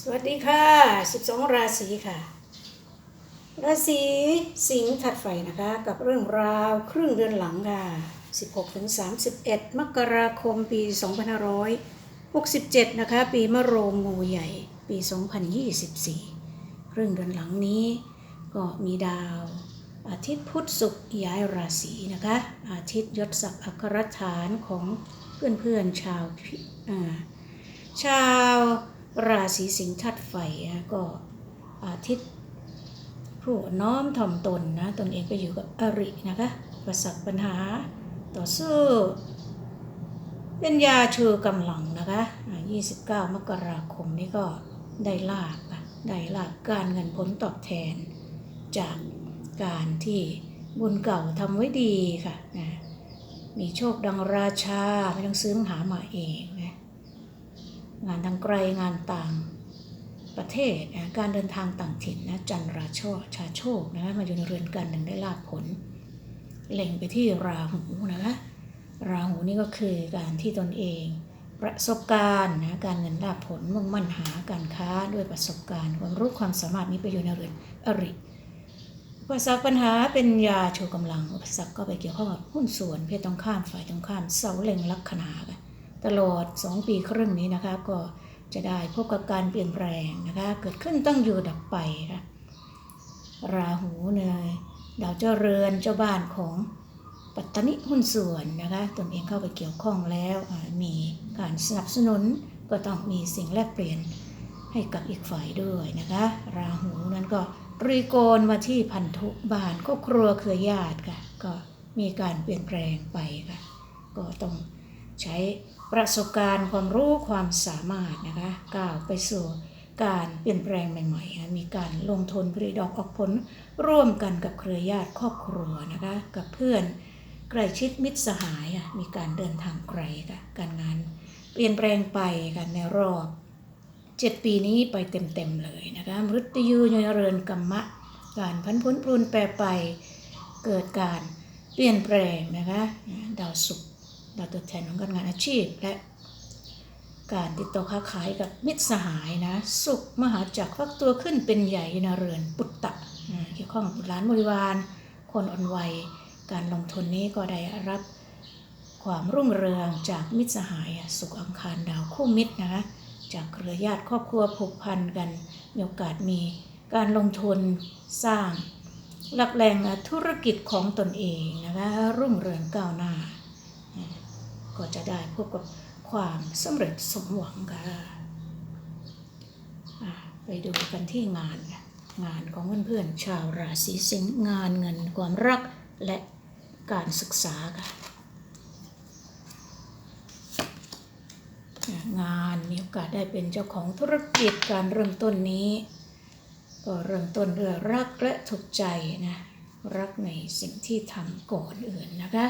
สวัสดีค่ะ 12 ราศีค่ะ ราศีสิงห์ถัดไฟนะคะ กับเรื่องราวครึ่งเดือนหลังค่ะ 16ถึง31 มกราคมปี 2567 นะคะ ปีมะโรงงูใหญ่ ปี 2024 ครึ่งเดือนหลังนี้ก็มีดาว อาทิตย์พุธศุกร์ย้ายราศีนะคะ อาทิตย์ยศศักดิ์อัครฐานของเพื่อนๆชาวชาว ราศีสิงห์ทัดไฟนะก็อาทิตย์ผู้น้อมถ่อมตนนะตนเองไปอยู่กับอรินะคะประสบปัญหาต่อสู้เป็นยาชูกำลังนะคะ29 มกราคมนี้ก็ได้ลาบได้ลาบการเงินผลตอบแทน จากการที่บุญเก่าทำไว้ดีค่ะนะมีโชคดังราชาไม่ต้องซื้อหามาเองนะ งานทางไกลงานต่างประเทศนะการเดินทางต่างถิ่นนะจันราโชชาโชคนะมาอยู่ในเรือนกันหนึ่งได้ลาบผล เล็งไปที่ราหูนะคะราหูนี่ก็คือการที่ตนเอง ประสบการณ์นะการเงินลาบผลมุ่งมั่นหาการค้าด้วยประสบการณ์ความรู้ความสามารถนี้ไปอยู่ในเรือนอริอุปสรรคปัญหาเป็นยาโชว์กำลังอุปสรรคก็ไปเกี่ยวข้องกับหุ้นส่วนเพศตรงข้ามฝ่ายตรงข้ามเสาเล็งลัคนาค่ะ ตลอด 2 ปีครึ่งนี้นะคะก็จะได้พบกับการเปลี่ยนแปลงนะคะเกิดขึ้นตั้งอยู่ดับไปค่ะราหูเนยดาวเจ้าเรือนเจ้าบ้านของปัตตนิหุ้นส่วนนะคะตนเองเข้าไปเกี่ยวข้องแล้วมีการสนับสนุนก็ต้องมีสิ่งแลกเปลี่ยนให้กับอีกฝ่ายด้วยนะคะราหูนั้นก็รีโกนมาที่พันธุบ้านก็ครัวเครือญาติค่ะก็มีการเปลี่ยนแปลงไปค่ะก็ต้องใช้ ประสบการณ์ความรู้ความสามารถนะคะก้าวไปสู่การเปลี่ยนแปลงใหม่ๆนะมีการลงทุนผลิดอกออกผลร่วมกันกับเครือญาติครอบครัวนะคะกับเพื่อนใกล้ชิดมิตรสหายมีการเดินทางไกลค่ะการงานเปลี่ยนแปลงไปกันในรอบเจ็ดปีนี้ไปเต็มๆเลยนะคะมฤตยูยนเริญกรรมะ การพันพ้นปรุนแปรไปเกิดการเปลี่ยนแปลงนะคะดาวศุกร์ ดาวตัวแทนของการงานอาชีพ และการติดต่อค้าขายกับมิตรสหายนะ สุขมหาจักรฟักตัวขึ้นเป็นใหญ่ในเรือนปุตตะเกี่ยวข้องกับรหลานบริวาร คนอ่อนวัย การลงทุนนี้ก็ได้รับความรุ่งเรืองจากมิตรสหายอะสุขอังคารดาวคู่มิตรนะคะจากเครือญาติครอบครัวผูกพันกันมีโอกาสมีการลงทุนสร้าง หลักแหล่งธุรกิจของตนเองนะคะรุ่งเรืองก้าวหน้า ก็จะได้พบกับความสำเร็จสมหวังค่ะไปดูกันที่งานงานของเพื่อนๆชาวราศีสิงห์งานเงินความรักและการศึกษาค่ะงานมีโอกาสได้เป็นเจ้าของธุรกิจการเริ่มต้นนี้ ก็เริ่มต้นด้วยรักและถูกใจนะรักในสิ่งที่ทำก่อนอื่นนะคะ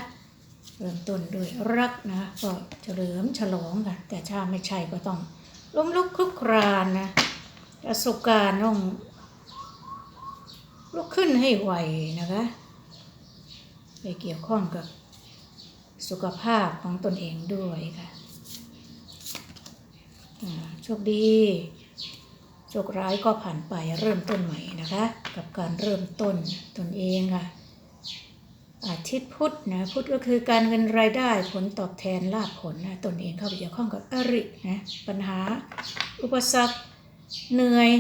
เริ่มต้นด้วยรักนะก็เฉลิมฉลองค่ะ แต่ถ้าไม่ใช่ก็ต้องล้มลุกคลุกครานนะประสบการณ์ต้องลุกขึ้นให้ไหวนะคะไปเกี่ยวข้องกับสุขภาพของตนเองด้วยค่ะโชคดีโชคร้ายก็ผ่านไปเริ่มต้นใหม่นะคะ กับการเริ่มต้นตนเองค่ะ อาทิตย์พุธนะพุธก็คือการเงินรายได้ผลตอบแทนลาภผลนะตนเองเข้าไปเกี่ยวข้องกับอรินะปัญหาอุปสรรคเหนื่อย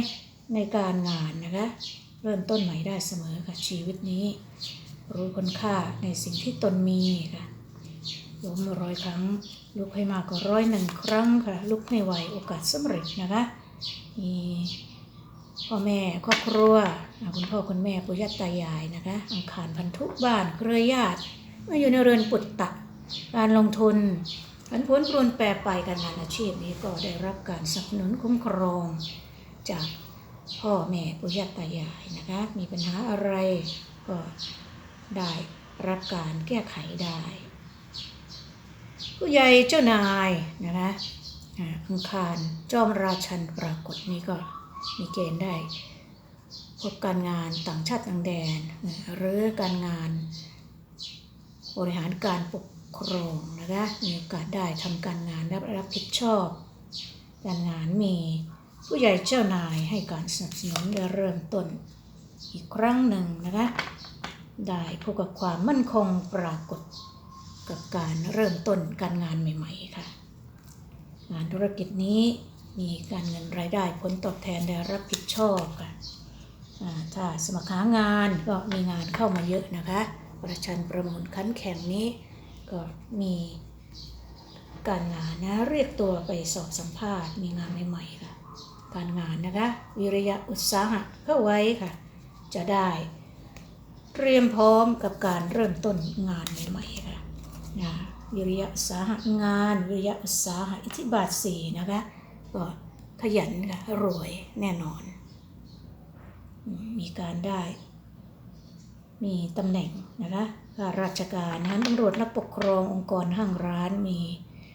ในการงานนะคะเริ่มต้นใหม่ได้เสมอค่ะชีวิตนี้ รู้คุณค่าในสิ่งที่ตนมีค่ะล้มร้อยครั้ง ลุกให้มากกว่าร้อยหนึ่งครั้งค่ะ ลุกให้ไวโอกาสสำเร็จนะคะมี พ่อแม่ครอบครัวคุณพ่อคุณแม่ปู่ย่าตายายนะคะอังคารพันธุบ้านเครือญาติมาอยู่ในเรือนปุตตะการลงทุนผันผวนปรวนแปรไปการงานอาชีพนี้ก็ได้รับการสนับสนุนคุ้มครองจากพ่อแม่ปู่ย่าตายายนะคะมีปัญหาอะไรก็ได้รับการแก้ไขได้ ผู้ใหญ่เจ้านายนะคะอังคารจอมราชันปรากฏนี้ก็ มีเกณฑ์ได้พบการงานต่างชาติต่างแดน หรือการงานบริหารการปกครองนะคะมีโอกาสได้ทำการงานรับรับผิดชอบ การงานมีผู้ใหญ่เจ้านายให้การสนับสนุนและเริ่มต้นอีกครั้งหนึ่งนะคะได้พบกับความมั่นคงปรากฏกับการเริ่มต้นการงานใหม่ ๆ ค่ะ งานธุรกิจนี้ มีการเงินรายได้ผลตอบแทนได้รับผิดชอบค่ะอ่าถ้าสมัครหางานก็มีงานเข้ามาเยอะนะคะ ประชันประมูลคันแข่งนี้ก็มีการงานนะเรียกตัวไปสอบสัมภาษณ์มีงานใหม่ๆค่ะ การงานนะคะ วิริยะอุตสาหะเข้าไว้ค่ะ จะได้เตรียมพร้อมกับการเริ่มต้นงานใหม่ๆค่ะนะวิริยะอุตสาหะงาน วิริยะอุตสาหะอิทธิบาทสี่นะคะ ก็ขยันค่ะรวยแน่นอน มีการได้ มีตำแหน่งนะคะข้าราชการนะตำรวจและปกครององค์กรห้างร้านมี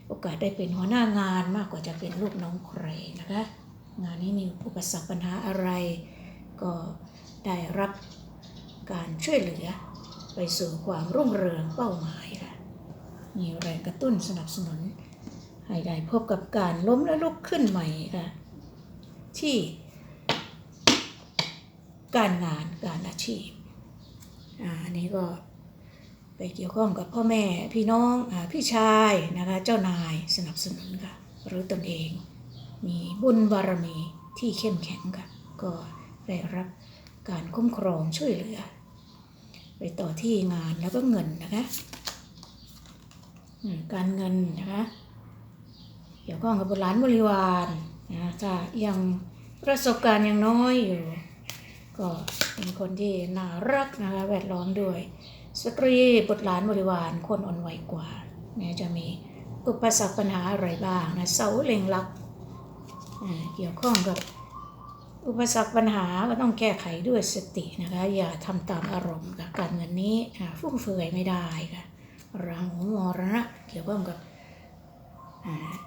โอกาสได้เป็นหัวหน้างานมากกว่าจะเป็นลูกน้องใครนะคะ งานนี้มีอุปสรรคปัญหาอะไร ก็ได้รับการช่วยเหลือไปสู่ความรุ่งเรืองเป้าหมายค่ะมีแรงกระตุ้นสนับสนุน ให้ได้พบกับการล้มและลุกขึ้นใหม่ค่ะ ที่การงานการอาชีพอันนี้ก็ไปเกี่ยวข้องกับพ่อแม่พี่น้องอพี่ชายนะคะเจ้านายสนับสนุนค่ะ หรือตนเองมีบุญบารมีที่เข้มแข็งค่ะ ก็ได้รับการคุ้มครองช่วยเหลือ ไปต่อที่งานแล้วก็เงินนะคะ การเงินนะคะ เกี่ยวข้องกับบุตรหลานบริวารนะถ้ายังประสบการณ์ยังน้อยอยู่ ก็เป็นคนที่น่ารักนะคะแวดล้อมด้วย สตรีบุตรหลานบริวารคนอ่อนไหวกว่าเนี่ยจะมีอุปสรรคปัญหาอะไรบ้างนะเสาเล็งลักอ่าเกี่ยวข้องกับอุปสรรคปัญหาก็ต้องแก้ไขด้วยสตินะคะอย่าทำตามอารมณ์ค่ะการเงินนี้อ่าฟุ่มเฟือยไม่ได้ค่ะราหูมรณะเกี่ยวข้องกับ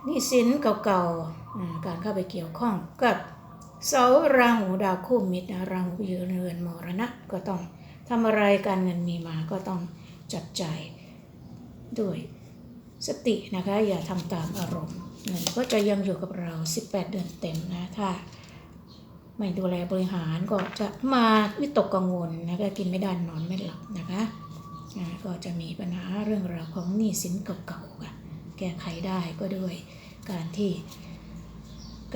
นี่สินเก่าๆการเข้าไปเกี่ยวข้องกับเสาราหูดาวคู่มิตรนะราหูยืนเรือนมรณะก็ต้องทำอะไรการเงินมีมาก็ต้องจับจ่ายด้วยสตินะคะ อย่าทำตามอารมณ์เงินก็จะยังอยู่กับเรา 18 เดือนเต็มนะถ้าไม่ดูแลบริหารก็จะมาวิตกกังวลนะคะกินไม่ได้นอนไม่หลับนะคะก็จะมีปัญหาเรื่องราวของหนี้สินเก่าๆค่ะ แก้ไขได้ก็ด้วยการที่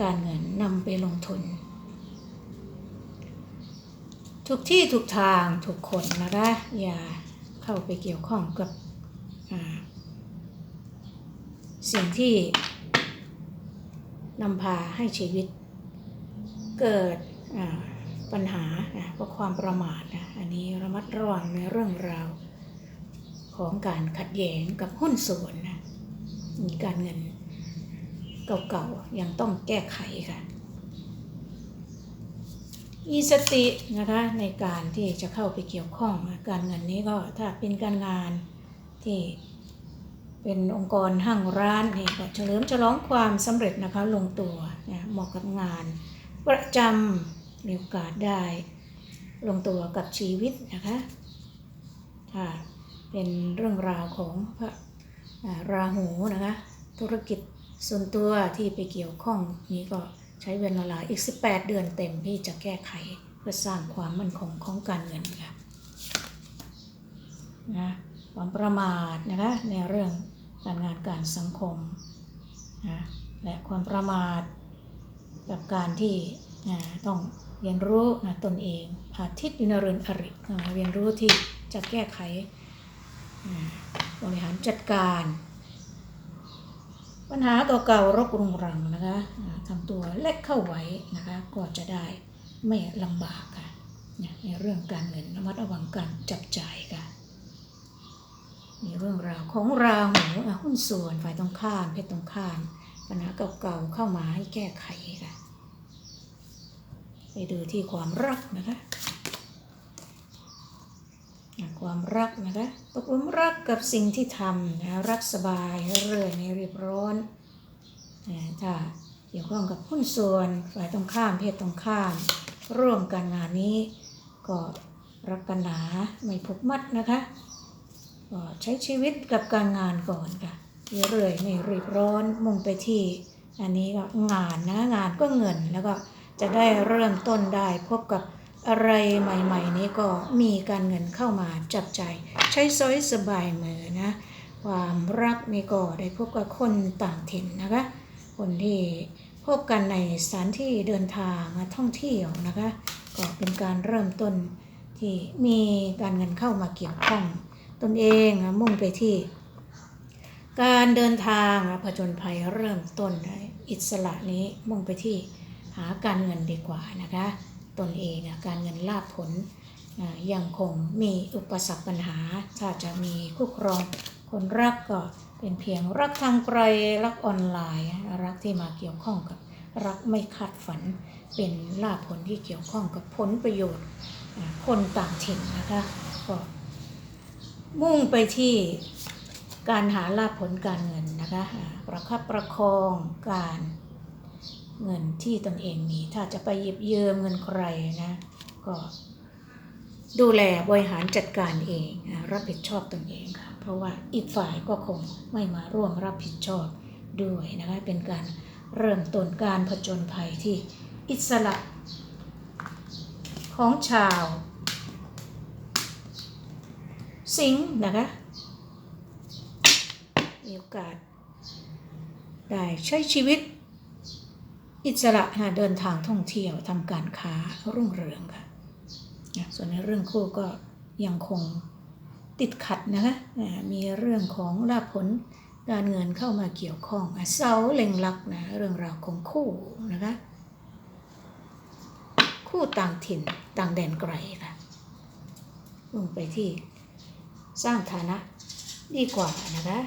การเงินนำไปลงทุน ทุกที่ทุกทางทุกคนนะคะ อย่าเข้าไปเกี่ยวข้องกับสิ่งที่นำพาให้ชีวิตเกิดปัญหาเพราะความประมาทนะอันนี้ระมัดระวังในเรื่องราวของการขัดแย้งกับหุ้นส่วน มีการเงินเก่าๆยังต้องแก้ไขค่ะ มีสตินะคะในการที่จะเข้าไปเกี่ยวข้องการเงินนี้ก็ถ้าเป็นการงานที่เป็นองค์กรห้างร้านนี่ก็เฉลิมฉลองความสำเร็จนะคะลงตัวนะเหมาะกับงาน ประจำมีโอกาสได้ ลงตัวกับชีวิตนะคะถ้าเป็นเรื่องราวของพระ ราหูนะคะ ธุรกิจส่วนตัวที่ไปเกี่ยวข้องนี้ก็ใช้เวลาอีก 18 เดือนเต็มที่จะแก้ไขเพื่อสร้างความมั่นคงของการเงินค่ะนะความประมาทนะคะในเรื่องการงานการสังคมนะและความประมาทกับการที่อ่าต้องเรียนรู้นะตนเองอาทิตย์อยู่ในเรือนอริเรียนรู้ที่จะแก้ไข บริหารจัดการ ปัญหาเก่าๆรกรุงรังนะคะทำตัวเล็กเข้าไว้นะคะก็จะได้ไม่ลำบากค่ะในเรื่องการเงินระมัดระวังการจับจ่ายค่ะมีเรื่องราวของราหูอะหุ้นส่วนฝ่ายตรงข้ามเพศตรงข้าม ปัญหาเก่าๆเข้ามาให้แก้ไขค่ะไปดูที่ความรักนะคะ ความรักนะคะตกหลุมรักกับสิ่งที่ทำนะรักสบายเรื่อยไม่รีบร้อนนะถ้าเกี่ยวข้องกับหุ้นส่วนฝ่ายตรงข้ามเพศตรงข้าม ร่วมกันงานนี้ก็รักกันหนาไม่ผูกมัดนะคะก็ใช้ชีวิตกับการงานก่อนค่ะเรื่อยๆไม่รีบร้อนมุ่งไปที่อันนี้ก็งานนะงานก็เงินแล้วก็จะได้เริ่มต้นได้พบกับ อะไรใหม่ ๆ นี้ก็มีการเงินเข้ามาจับใจ ใช้สอยสบายมือนะความรักนี่ก็ได้พบกับคนต่างถิ่นนะคะ คนที่พบกันในสถานที่เดินทางท่องเที่ยวนะคะ ก็เป็นการเริ่มต้นที่มีการเงินเข้ามาเกี่ยวข้องตนเองมุ่งไปที่ การเดินทางผจญภัยเริ่มต้นอิสระนี้มุ่งไปที่หาการเงินดีกว่านะคะ ตนเองการเงินลาภผลยังคงมีอุปสรรคปัญหา ถ้าจะมีคู่ครองคนรักก็เป็นเพียงรักทางไกลรักออนไลน์ รักที่มาเกี่ยวข้องกับรักไม่คาดฝัน เป็นลาภผลที่เกี่ยวข้องกับผลประโยชน์คนต่างถิ่นนะคะก็มุ่งไปที่การหาลาภผลการเงินนะคะประคับประคองการ เงินที่ตนเองมี ถ้าจะไปหยิบยืมเงินใครนะ ก็ดูแลบริหารจัดการเองรับผิดชอบตนเองค่ะ เพราะว่าอีกฝ่ายก็คงไม่มาร่วมรับผิดชอบด้วยนะคะเป็นการเริ่มต้นการผจญภัยที่อิสระ ของชาว สิงห์นะคะมีโอกาสได้ใช้ชีวิต อิสระค่ะเดินทางท่องเที่ยวทำการค้ารุ่งเรืองค่ะ ส่วนในเรื่องคู่ก็ยังคงติดขัดนะคะมีเรื่องของลาภผลการเงินเข้ามาเกี่ยวข้องเสาเล็งลักนะเรื่องราวของคู่นะคะคู่ต่างถิ่นต่างแดนไกลค่ะลงไปที่สร้างฐานะดีกว่านะคะ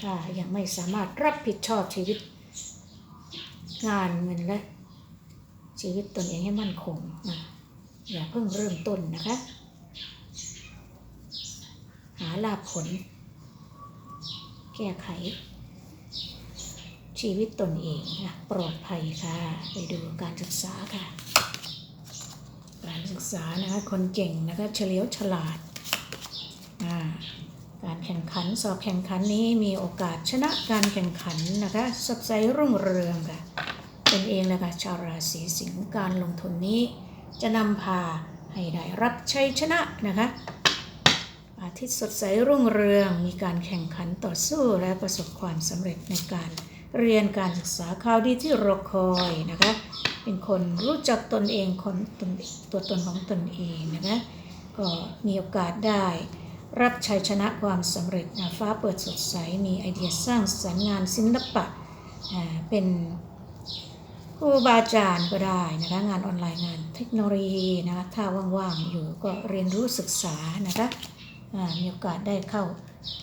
ถ้ายังไม่สามารถรับผิดชอบชีวิต งานเงินและชีวิตตนเองให้มั่นคงนะอย่าเพิ่งเริ่มต้นนะคะ หาลาภผล แก้ไข ชีวิตตนเองนะปลอดภัยค่ะ ไปดูการศึกษาค่ะ การศึกษานะคะ คนเก่งนะคะ เฉลียวฉลาดอ่า การแข่งขันสอบแข่งขันนี้มีโอกาสชนะการแข่งขันนะคะสดใสรุ่งเรืองค่ะเป็นเองเลยค่ะชาวราศีสิงห์การลงทุนนี้ จะนำพาให้ได้รับชัยชนะนะคะอาทิตย์สดใสรุ่งเรืองมีการแข่งขันต่อสู้และประสบความสำเร็จในการเรียนการศึกษาข่าวดีที่รอคอยนะคะ เป็นคนรู้จักตนเองคนตนตัวตนของตนเองนะคะก็มีโอกาสได้ รับชัยชนะความสำเร็จฟ้าเปิดสดใส มีไอเดียสร้างสรรค์งานศิลปะเป็นครูบาอาจารย์ก็ได้นะคะงานออนไลน์งานเทคโนโลยีนะคะถ้าว่างๆอยู่ก็เรียนรู้ศึกษานะคะมีโอกาสได้เข้า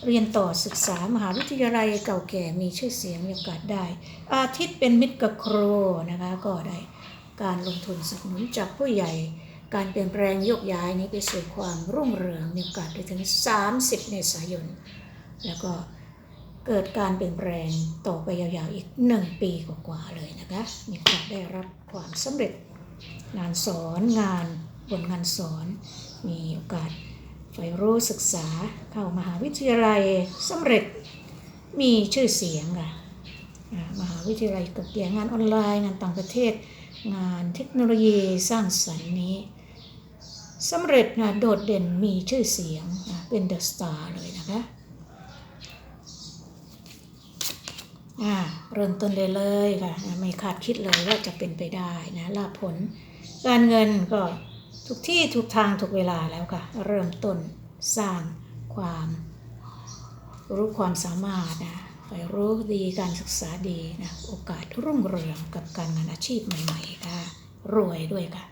เรียนต่อศึกษามหาวิทยาลัยเก่าแก่มีชื่อเสียงมีโอกาสได้ อาทิตย์เป็นมิตรกับครูนะคะก็ได้การลงทุนสนับสนุนจากผู้ใหญ่ การเปลี่ยนแปลงโยกย้ายนี้ไปสู่ความรุ่งเรืองมีโอกาสไปถึง 30 เมษายน แล้วก็เกิดการเปลี่ยนแปลงต่อไปยาวๆอีก 1 ปีกว่าๆเลยนะคะ มีโอกาสได้รับความสำเร็จงานสอนงานบนงานสอนมีโอกาสใฝ่รู้ศึกษาเข้ามหาวิทยาลัยสำเร็จมีชื่อเสียงค่ะมหาวิทยาลัยกับเกี่ยงานออนไลน์งานต่างประเทศ งานเทคโนโลยีสร้างสรรค์นี้ สำเร็จนะโดดเด่นมีชื่อเสียงเป็นเดอะสตาร์เลยนะคะเริ่มต้นเลยเลยค่ะไม่คาดคิดเลยว่าจะเป็นไปได้นะลาผล การเงินก็ทุกที่ทุกทางทุกเวลาแล้วค่ะ เริ่มต้นสร้างความรู้ความสามารถนะไปรู้ดีการศึกษาดีนะโอกาสรุ่งเรืองกับการงานอาชีพใหม่ ๆ ค่ะ รวยด้วยค่ะ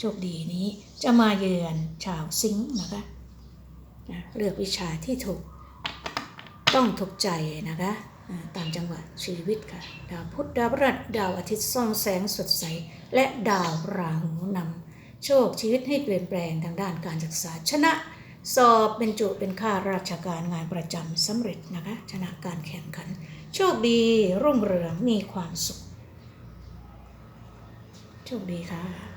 โชคดีนี้จะมาเยือนชาวซิงค์นะคะเลือกวิชาที่ถูกต้องถูกใจนะคะตามจังหวะชีวิตค่ะ ดาวพุธดาวพฤหัสดาวอาทิตย์ส่องแสงสดใส และดาวราหูนำโชคชีวิตให้เปลี่ยนแปลงทางด้านการศึกษาชนะสอบเป็นจุเป็นข้าราชการงานประจำสำเร็จนะคะชนะการแข่งขัน โชคดีรุ่งเรืองมีความสุข โชคดีค่ะ